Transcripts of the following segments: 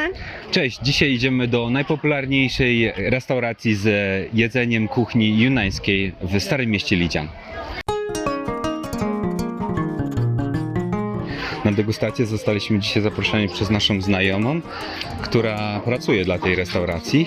安。Cześć, dzisiaj idziemy do najpopularniejszej restauracji z jedzeniem kuchni junańskiej w Starym Mieście Lidzian. Na degustację zostaliśmy dzisiaj zaproszeni przez naszą znajomą, która pracuje dla tej restauracji.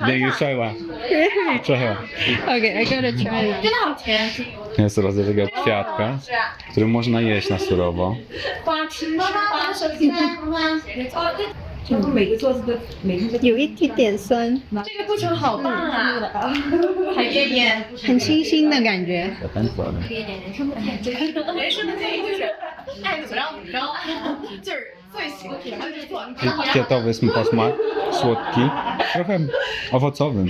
Najwyższa. Trochę. Okay, I gotta try it. Jest rodzaj kwiatka, który można jeść na surowo. 每个桌子都每个有一点点酸，这个过程好棒啊！海边边，很清新的感觉。人生的建议就是爱怎么着怎么着，就是 最喜欢什么就做。 Kwiatowy posmak, słodki, trochę owocowy.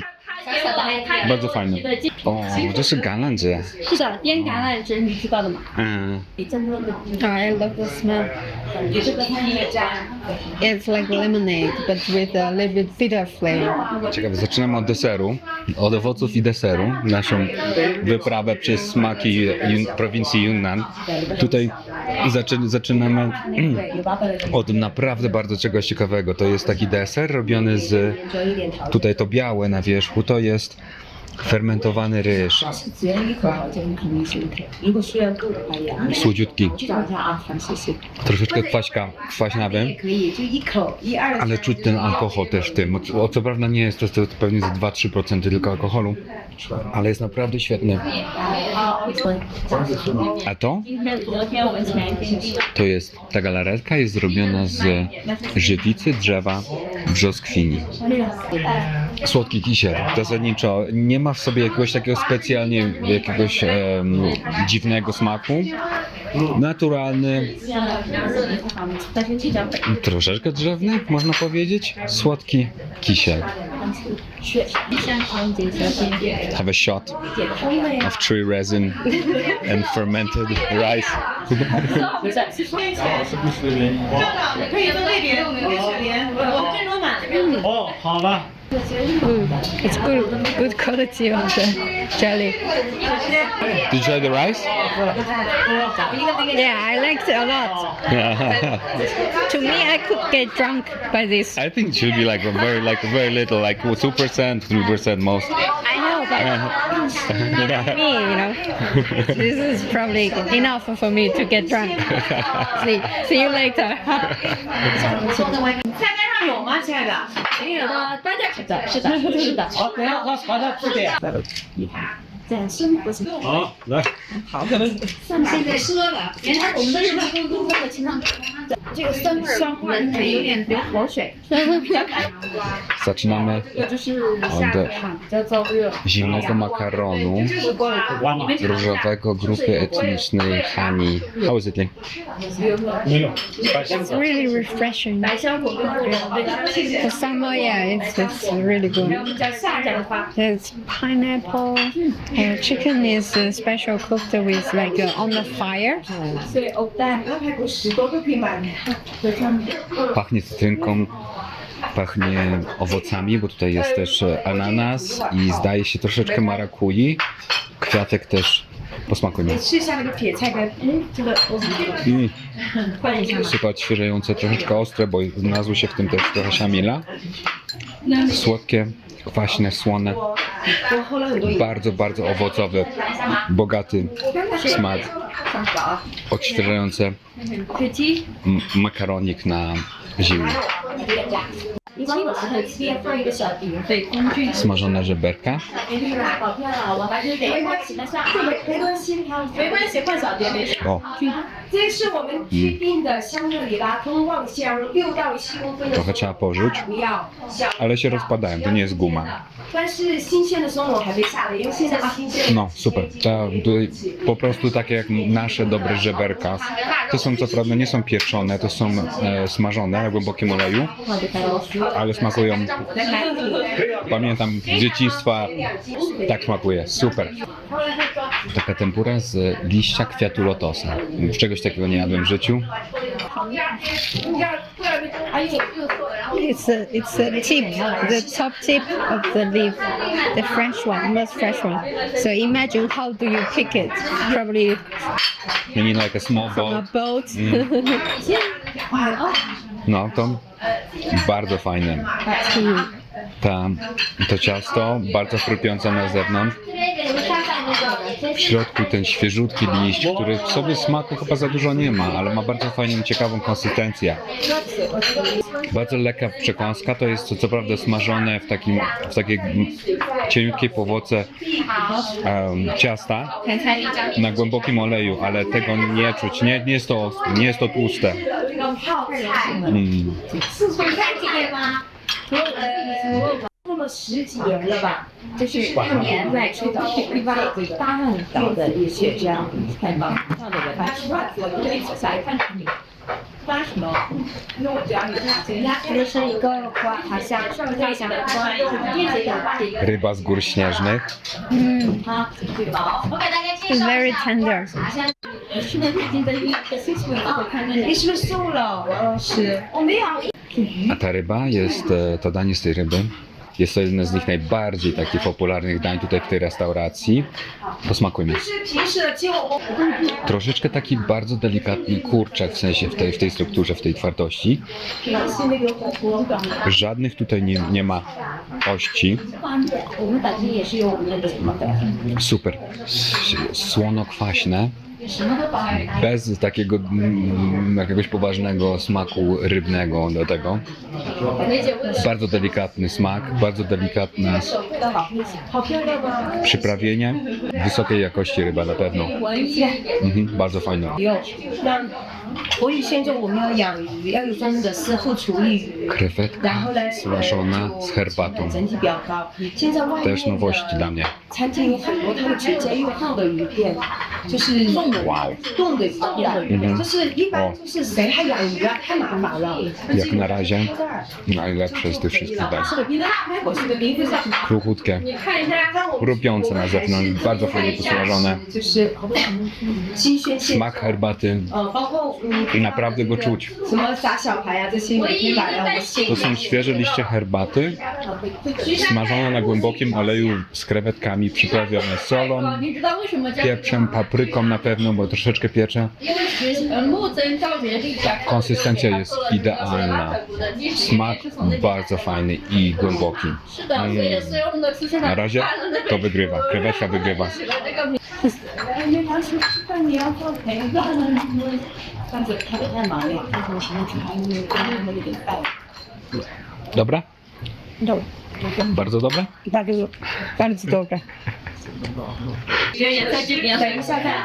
Bardzo fajny. O, to jest galandzie. 是的，腌橄榄枝你知道的吗？ Mm. Oh, I love the smell. It's like lemonade, but with a little bit bitter flavor. Ciekawe, zaczynamy od deseru, od owoców i deseru, naszą wyprawę przez smaki Yun, prowincji Yunnan. Tutaj zaczy, zaczynamy od naprawdę bardzo czegoś ciekawego. To jest taki deser robiony z, tutaj to białe na wierzchu, to jest Fermentowany ryż. Słodziutki. Troszeczkę kwaśka, kwaśnawy. Ale czuć ten alkohol też w tym. O co prawda nie jest to, pewnie z 2-3% tylko alkoholu, ale jest naprawdę świetny. A to? To jest, ta galaretka jest zrobiona z żywicy drzewa brzoskwini. Słodki kisiel. Zasadniczo nie ma w sobie jakiegoś takiego specjalnie jakiegoś dziwnego smaku. Naturalny, troszeczkę drzewny, można powiedzieć. Słodki kisiel. Have a shot of true resin and fermented rice. 可以分类别，我们雪莲，我这种满的。哦，好了。 Mm, it's good, good quality of the jelly. Did you try the rice? Yeah, I liked it a lot. To me, I could get drunk by this. I think it should be like a very, like very little, like two percent, three percent most. I know, but me, you know, this is probably enough for me to get drunk. See, see you later. 菜单上有吗，亲爱的？没有的，大家是的，是的，是的。好，等一下，他查下字 典。在生活中，好，来。现在说了，原来我们的日本公公的清汤这个酸味儿，香味儿有点流口水。 Zaczynamy 这就是od 比较燥热。 zimnego makaronu 完了。 różowego grupy etnicznej Hani. How is it? Ling? 没有。百 It's really refreshing. 百香果跟这个味道， For summer, yeah, it's, it's really good. 比较下家的话， There's pineapple. Chicken is uh, special cooked with like uh, on the fire. Pachnie cytrynką, pachnie owocami, bo tutaj jest też e, ananas i zdaje się troszeczkę marakui. Kwiatek też Posmakuj mi. Mm. Super troszeczkę ostre, bo znalazły się w tym też trochę siamila. Słodkie, kwaśne, słone. Bardzo, bardzo owocowy, bogaty smak. Odświeżające makaronik na zimę. Smażone żeberka. O. 这是我们预定的香格里拉通旺香，六到七公分的 trochę trzeba porzuć, 不要小， ale się rozpadają, to nie jest guma. 但是新鲜的松茸还没下来，因为现在是新鲜的。 No, super. To tutaj po prostu takie jak nasze dobre żeberka. To są co prawda nie są pieczone, to są e, smażone na głębokim oleju, ale smakują. Pamiętam z dzieciństwa tak smakuje. Super. Taka tempura z liścia kwiatu lotosa. Czegoś takiego nie jadłem w życiu. It's a, it's a tip, the top tip of the leaf, the French one, most fresh one. So imagine how do you pick it? Probably You mean like a small from a boat. No, to bardzo fajne. Ta, to ciasto, bardzo chrupiące na zewnątrz. W środku ten świeżutki liść, który w sobie smaku chyba za dużo nie ma, ale ma bardzo fajną, ciekawą konsystencję. Bardzo lekka przekąska, to jest co, prawda smażone w takim, w takiej cieniutkiej powłoce em, ciasta na głębokim oleju, ale tego nie czuć, nie, nie, jest, to, nie jest to tłuste. Mm. 那么十几年了吧，就是一年在吹岛一般有大汉岛的一些这样太棒，这样的人来吃饭，我就一直在看你。发什么？因为我只要有这这是一个花，好像非常花，叶子的。 Ryba z gór śnieżnych. It's very tender. 是的，最近的一个星期五会看那你是不是瘦了？我二十，我没有。 A ta ryba jest, e, to danie z tej ryby. jest to jedno z nich najbardziej takich popularnych dań tutaj w tej restauracji. Posmakujmy. Troszeczkę taki bardzo delikatny kurczak w sensie w tej, w tej strukturze, w tej twardości. Żadnych tutaj nie, nie ma ości. Super. Słono-kwaśne. Bez takiego mm, jakiegoś poważnego smaku rybnego do tego. Bardzo delikatny smak, bardzo delikatne przyprawienie. Wysokiej jakości ryba na pewno. Mhm, bardzo fajne. 有，那活鱼鲜就我们要养鱼，要有专门的师傅厨艺，然 Krewetka 后呢， smażona z herbatą. 整体比较高。现在外 Też 面 nowości dla mnie. 餐厅有很多他们直接用泡的鱼片，就是 冻的 Wow. 冻的鱼片，嗯就是一般就是谁还养鱼啊，太麻烦了。 Jak na razie najlepsze z tych wszystkich dań. 是的，别的我是个名字叫什么？ Kruchutkie, 看一下，让我 chrupiące na zewnątrz, bardzo fajnie posmażone. 就是新鲜现 Smak herbaty 呃，包括嗯 i naprawdę go czuć. 什么打小排啊这些，每天晚上我现 To są świeże liście herbaty, smażone na głębokim oleju z krewetkami, przyprawione solą, 你知道为什么叫？ pieprzem, papryką na pewno, No bo troszeczkę piecze. Konsystencja jest idealna. Smak bardzo fajny i głęboki. Na razie to wygrywa. Krewetka wygrywa. Dobra? Dobra. Bardzo dobre? Bardzo, bardzo dobre. 学员在这边，等一下再来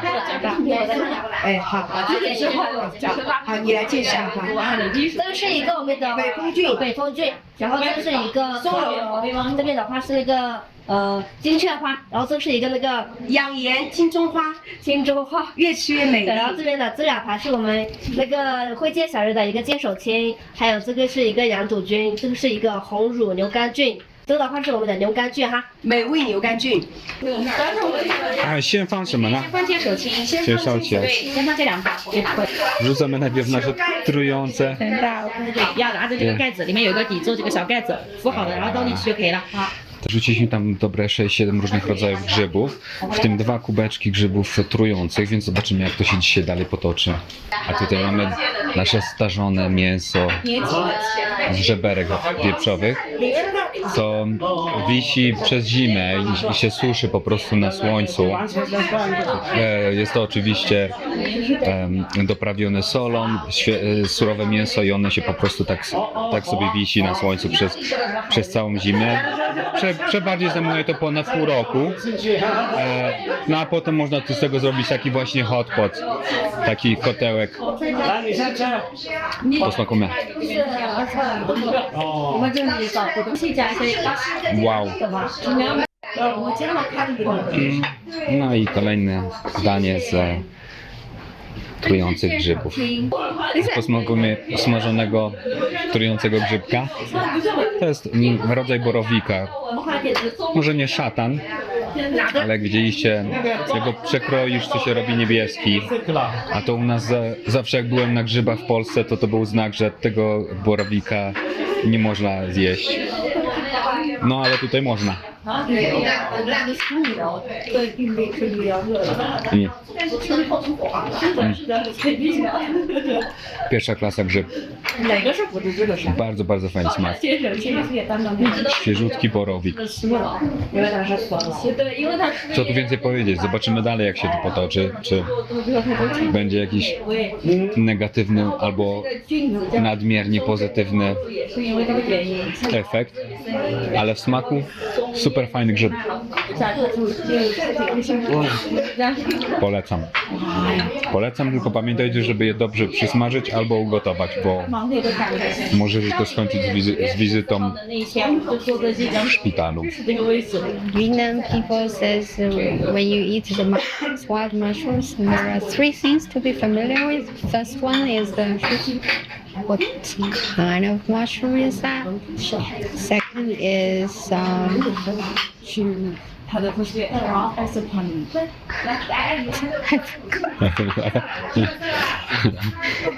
哎，好，这个之后讲，好，你来介绍吧。这是一个我们的北风郡北风郡，然后这是一个松茸，这边的话是那个呃金雀花，然后这是一个那个养颜金钟花，金钟花。越吃越美，然后。这边的这两盘是我们那个会见小日的一个见手青，还有这个是一个羊肚菌，这个是一个红乳牛肝菌，这个的话是我们的牛肝菌哈。美味牛肝菌，A,先放什么呢？放见手青，先先烧起来。对，先放这两盘，也不会。 Wrzucamy najpierw nasze trujące 对，要拿着这个盖子，里面有一个底座，这个小盖子敷好了，然后倒进去就可以了。好。 Rzuciliśmy tam dobre 6-7 różnych rodzajów grzybów, w tym dwa kubeczki grzybów trujących, więc zobaczymy jak to się dzisiaj dalej potoczy. A tutaj mamy nasze starzone mięso z żeberek wieprzowych. co wisi przez zimę i, i się suszy po prostu na słońcu. E, Jest to oczywiście em, doprawione solą, świe- e, surowe mięso i one się po prostu tak, tak sobie wisi na słońcu przez, przez całą zimę. Prze, przebardziej zajmuje to ponad pół roku. E, No a potem można tu z tego zrobić taki właśnie hot pot, taki kotełek. 来，你先吃。 Posmakujemy. 哦， Wow. Mm. No i kolejne danie z e, trujących grzybów. Posmakujemy smażonego trującego grzybka. To jest rodzaj borowika. Może nie szatan, ale jak widzieliście, z tego przekroisz, co się robi niebieski. A to u nas zawsze jak byłem na grzybach w Polsce, to to był znak, że tego borowika nie można zjeść. No ale tutaj można. Nie. Pierwsza klasa grzyb. 哪个是腐殖质的是？ Bardzo, bardzo fajny smak. 接着接着也当当面， Świeżutki borowik. 因为它是粉了。对，因为它是 Co tu więcej powiedzieć? Zobaczymy dalej jak się to potoczy. Czy będzie jakiś negatywny albo nadmiernie pozytywny 是因为这个原因。 efekt. Ale w smaku Super fajny grzyb. Polecam. Polecam, tylko pamiętajcie, żeby je dobrze przysmażyć albo ugotować, bo możecie to skończyć z, wizy z wizytą w szpitalu. Vietnam people says when you eat the wild mushrooms, there are three things to be familiar with. First one is the what kind of mushroom is that? Second is um, 去它的不是 a s p a n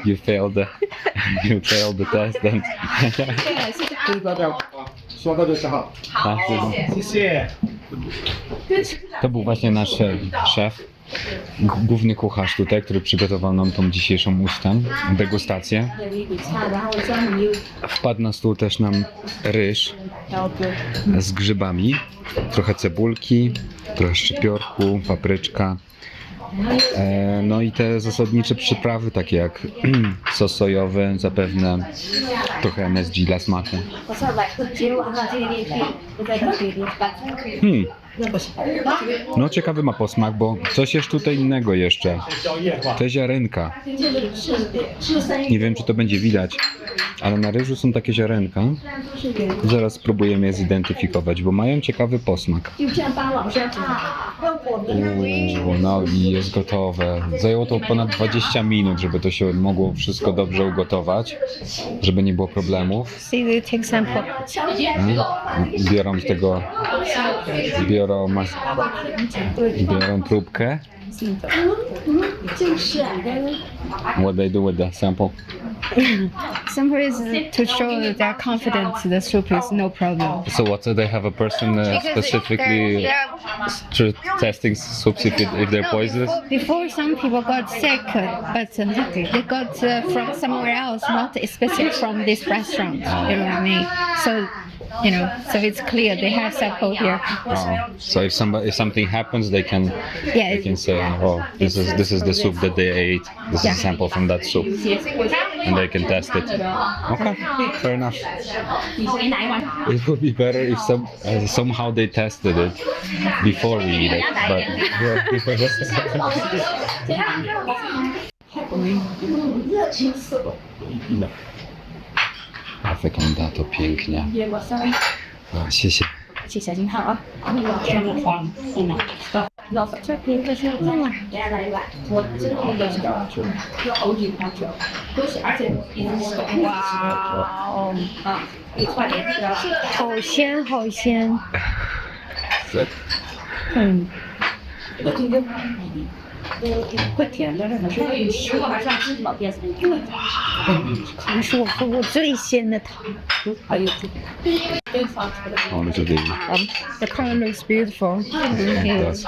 you failed the you failed the test then. 这个的，说的就是好， A, to- 谢谢。 To był właśnie nasz e, szef, g- główny kucharz tutaj, który przygotował nam tą dzisiejszą ustę, degustację. Wpadł na stół też nam ryż z grzybami, trochę cebulki, trochę szczypiorku, papryczka. E, no i te zasadnicze przyprawy, takie jak sos sojowy, zapewne trochę MSG dla smaku. Hmm. No ciekawy ma posmak, bo coś jest tutaj innego jeszcze. Te ziarenka. Nie wiem, czy to będzie widać, ale na ryżu są takie ziarenka. Zaraz spróbujemy je zidentyfikować, bo mają ciekawy posmak no i jest gotowe. Zajęło to ponad 20 minut, żeby to się mogło wszystko dobrze ugotować, żeby nie było problemów. Hmm? Biorą z tego, biorą, biorą próbkę. What they do with the sample? Sample is to show that they're confident the soup is no problem. So what, do they have a person uh, specifically tr- testing soups if, it, if they're poisonous? Before some people got sick, uh, but uh, they got uh, from somewhere else, not especially from this restaurant. You know what I mean? So, you know, so it's clear they have sample here. Oh, so if somebody if something happens, they can Yeah, they can say, oh, this is this is the soup that they ate. This Yeah. is a sample from that soup, and they can test it. Okay, fair enough. It would be better if some uh, somehow they tested it before we eat it, but 再给他多评几样。啊，谢谢。谢谢陈浩啊。全部谢谢来，然后放出来，再切。太辣了！我真的忍了，要呕几泡酒。都是，而且一直磨，一直磨。哇哦！好鲜好鲜。嗯。我这个会甜的，那是吃晚上吃老变色，糖是我喝过最鲜的糖。还有对方出的。 O, look at this. Um, the color looks beautiful. It does.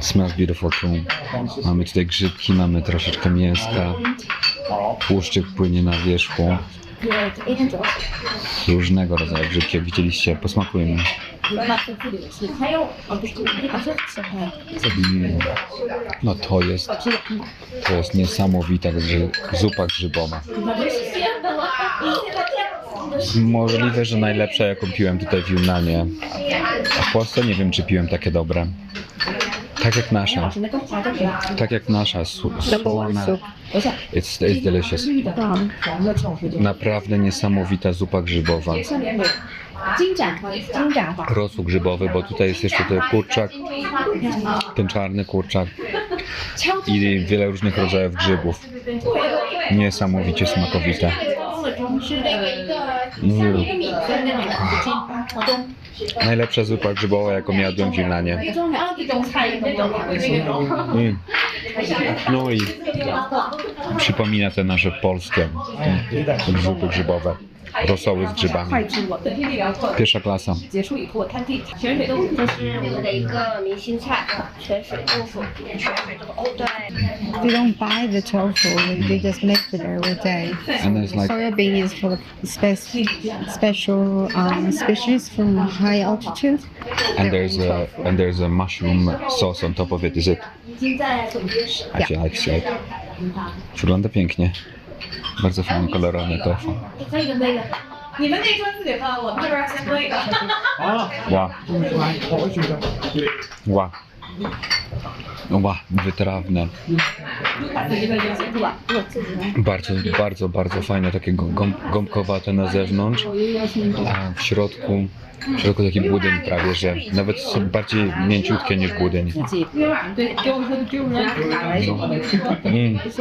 Smells beautiful too. Mamy tutaj grzybki, mamy troszeczkę mięska. Tłuszczyk płynie na wierzchu. 对，一天主要是 Różnego rodzaju grzybki, jak widzieliście, posmakujemy. No to jest, to jest niesamowita grzy, zupa grzybowa. Możliwe, że najlepsza jaką piłem tutaj w Yunanie. A w Polsce nie wiem, czy piłem takie dobre. Tak jak nasza. Tak jak nasza słona. It's, it's delicious. Tak. Naprawdę niesamowita zupa grzybowa. Rosół grzybowy, bo tutaj jest jeszcze ten kurczak, ten czarny kurczak i wiele różnych rodzajów grzybów. Niesamowicie smakowite. Mm. Najlepsza zupa grzybowa, jaką jadłem w Irlanie. Mm. No i przypomina te nasze polskie zupy grzybowe. Rosoły z grzybami. 快知我的课 Pierwsza klasa. 结束以后，他可以泉水豆腐。这是我们的一个明星菜，泉水豆腐。泉水豆腐，对。 We don't buy the tofu. We, we just make it every day. And there's like Soybean is for spe- special um, species from high altitude. and there's a and there's a mushroom sauce on top of it. Is it? 已经在总结室。 I feel like it's like. Wygląda pięknie. Bardzo fajnie kolorowane tofu. 那个 no Oba, wytrawne. Bardzo, bardzo, bardzo fajne, takie gąb, gąbkowate na zewnątrz, a w środku w środku taki budyń prawie, że nawet są bardziej mięciutkie niż budyń. No. Mm. Mm. To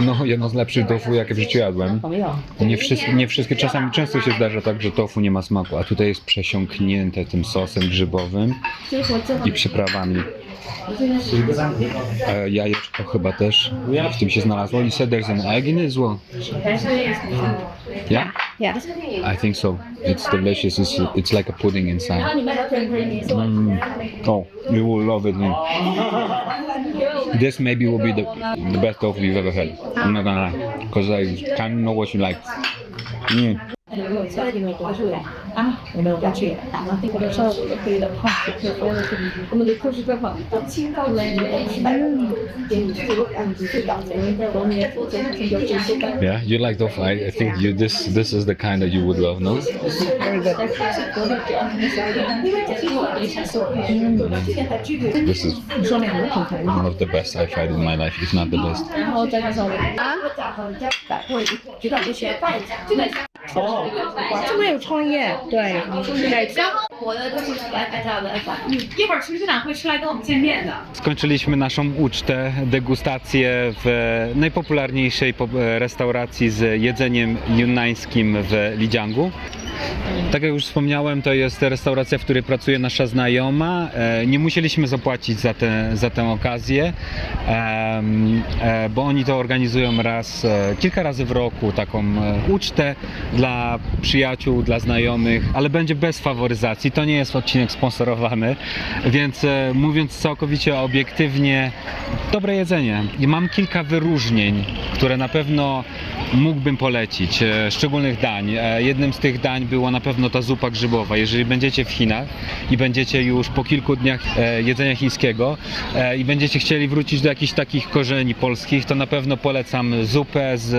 No, jedno z lepszych tofu, jakie w życiu jadłem. Nie wszystkie, nie wszystkie, czasami często się zdarza tak, że tofu nie ma smaku, a tutaj jest przesiąknięte przesiąknięte tym sosem grzybowym i przyprawami. E, jajeczko chyba też w tym się znalazło. You said there's an egg in it as well. Yeah? Yeah. I think so. It's delicious. It's, it's like a pudding inside. Mm. Oh, you will love it. This maybe will be the, the best tofu you've ever had. I'm not gonna lie. Because I kind of know what you like. Mm. 在里面多出来啊，我们要去打了，或者说我们可以的话，可以说的是我们的课时规划，青到来年，嗯，这个感觉是感觉在我们做这个有这些感 Yeah, you like tofu. I, I think you this this is the kind that you would love, no? 因为这是我的想说，嗯，这个还具体 This is 说明我的品牌 one of the best I've had in my life, if not the best. 然后再加上我啊，我觉得我学饭，这个哦，这么有创业，对，然后我的就是来大家的饭，嗯，一会儿厨师长会出来跟我们见面的。 Skończyliśmy naszą ucztę, degustację w najpopularniejszej po- restauracji z jedzeniem junańskim w Lidziangu. Tak jak już wspomniałem, to jest restauracja, w której pracuje nasza znajoma. E, Nie musieliśmy zapłacić za tę, za tę okazję, em, e, bo oni to organizują raz, e, kilka razy w roku, taką e, ucztę dla przyjaciół, dla znajomych, ale będzie bez faworyzacji. To nie jest odcinek sponsorowany, więc e, mówiąc całkowicie obiektywnie, dobre jedzenie. I mam kilka wyróżnień, które na pewno mógłbym polecić, e, szczególnych dań. E, Jednym z tych dań była na pewno ta zupa grzybowa. Jeżeli będziecie w Chinach i będziecie już po kilku dniach jedzenia chińskiego i będziecie chcieli wrócić do jakichś takich korzeni polskich, to na pewno polecam zupę z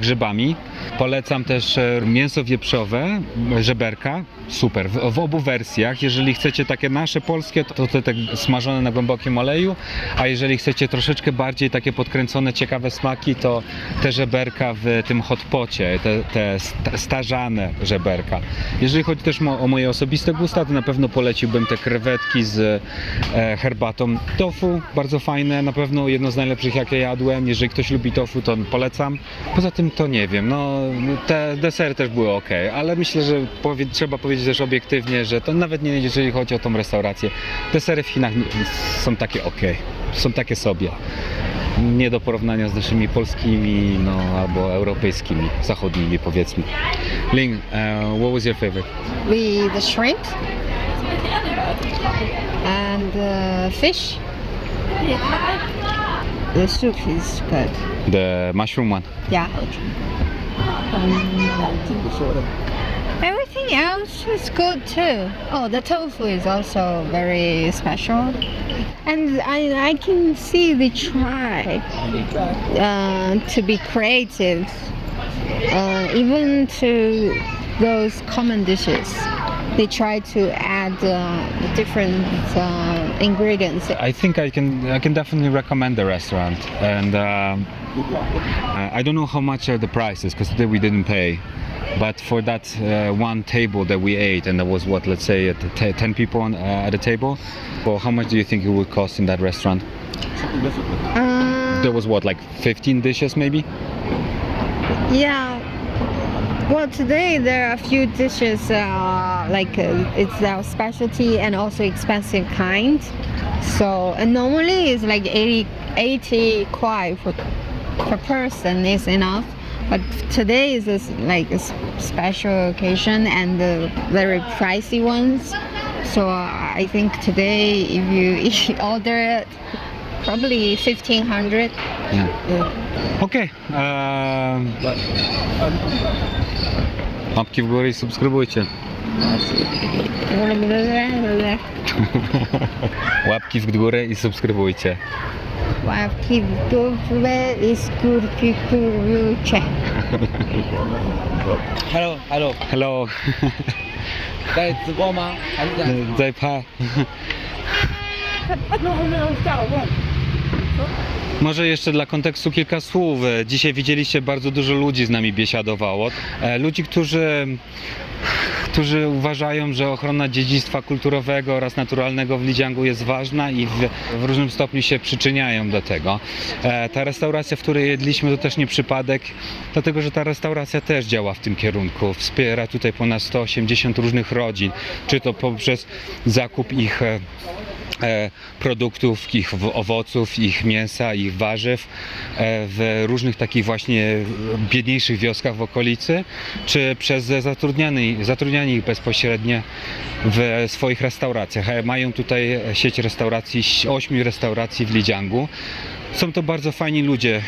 grzybami. Polecam też e, mięso wieprzowe, żeberka, super, w, w obu wersjach. Jeżeli chcecie takie nasze polskie, to te, te smażone na głębokim oleju, a jeżeli chcecie troszeczkę bardziej takie podkręcone, ciekawe smaki, to te żeberka w tym hotpocie, te, te sta- starzane żeberka. Jeżeli chodzi też o moje osobiste gusta, to na pewno poleciłbym te krewetki z e, herbatą. Tofu, bardzo fajne, na pewno jedno z najlepszych jakie jadłem. Jeżeli ktoś lubi tofu, to polecam. Poza tym to nie wiem, no te desery też były ok, ale myślę, że powie, trzeba powiedzieć też obiektywnie, że to nawet nie jeżeli chodzi o tą restaurację. Desery w Chinach są takie ok, są takie sobie. Nie do porównania z naszymi polskimi, no albo europejskimi, zachodnimi powiedzmy. Ling, uh, what was your favorite? We the shrimp and uh, fish the soup is good. The mushroom one. Yeah. Everything else is good too. Oh, the tofu is also very special. And I, I can see they try uh, to be creative, uh, even to those common dishes. They try to add uh, different uh, ingredients. I think I can I can definitely recommend the restaurant, and um, I don't know how much are the prices because today we didn't pay. But for that uh, one table that we ate, and there was what, let's say, at t- ten people on, uh, at a table. Well, how much do you think it would cost in that restaurant? Uh, There was what, like 15 dishes, maybe? Yeah. Well, today there are a few dishes uh, like uh, it's our specialty and also expensive kind. So and normally it's like 80, 80 kwai for per person is enough. But today is this, like a s- special occasion and the very pricey ones. So uh, I think today if you order it, probably 1500 Okej. ehm, Łapki w górę i subskrybujcie. Łapki w górę i subskrybujcie. Łapki w górę i skórki kurcze. Hello Hello， Hello. 在直播吗？还是在？在拍. Może jeszcze dla kontekstu kilka słów. Dzisiaj widzieliście bardzo dużo ludzi z nami biesiadowało. E, Ludzi, którzy, którzy uważają, że ochrona dziedzictwa kulturowego oraz naturalnego w Lidziangu jest ważna i w, w różnym stopniu się przyczyniają do tego. E, Ta restauracja, w której jedliśmy, to też nie przypadek, dlatego że ta restauracja też działa w tym kierunku. Wspiera tutaj ponad 180 różnych rodzin, czy to poprzez zakup ich e, produktów, ich owoców, ich mięsa, ich warzyw e, w różnych takich właśnie biedniejszych wioskach w okolicy, czy przez zatrudnianie, zatrudnianie ich bezpośrednio w swoich restauracjach. E, Mają tutaj sieć restauracji, ośmiu restauracji w Lidziangu. Są to bardzo fajni ludzie,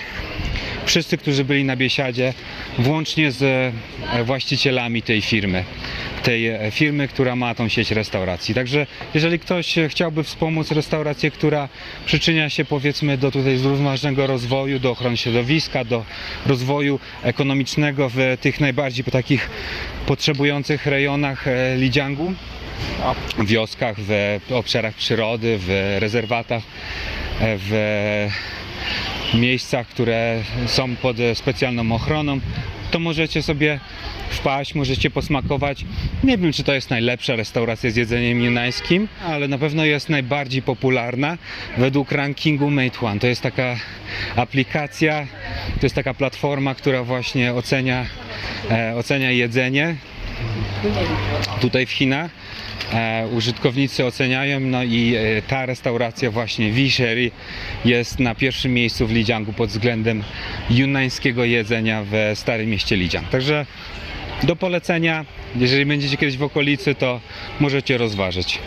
wszyscy, którzy byli na biesiadzie, włącznie z e, właścicielami tej firmy. Tej e, firmy, która ma tą sieć restauracji. Także jeżeli ktoś chciałby wspomóc restaurację, która przyczynia się powiedzmy do tutaj zrównoważonego rozwoju, do ochrony środowiska, do rozwoju ekonomicznego w tych najbardziej takich potrzebujących rejonach e, Lidziangu, wioskach, w obszarach przyrody, w rezerwatach, w miejscach, które są pod specjalną ochroną, to możecie sobie wpaść, możecie posmakować. Nie wiem, czy to jest najlepsza restauracja z jedzeniem junańskim, ale na pewno jest najbardziej popularna według rankingu Mate One. To jest taka aplikacja, to jest taka platforma, która właśnie ocenia, e, ocenia jedzenie tutaj w Chinach. E, użytkownicy oceniają, no i e, ta restauracja właśnie Wisheri jest na pierwszym miejscu w Lidziangu pod względem junańskiego jedzenia w Starym Mieście Lidziang. Także do polecenia, jeżeli będziecie kiedyś w okolicy, to możecie rozważyć.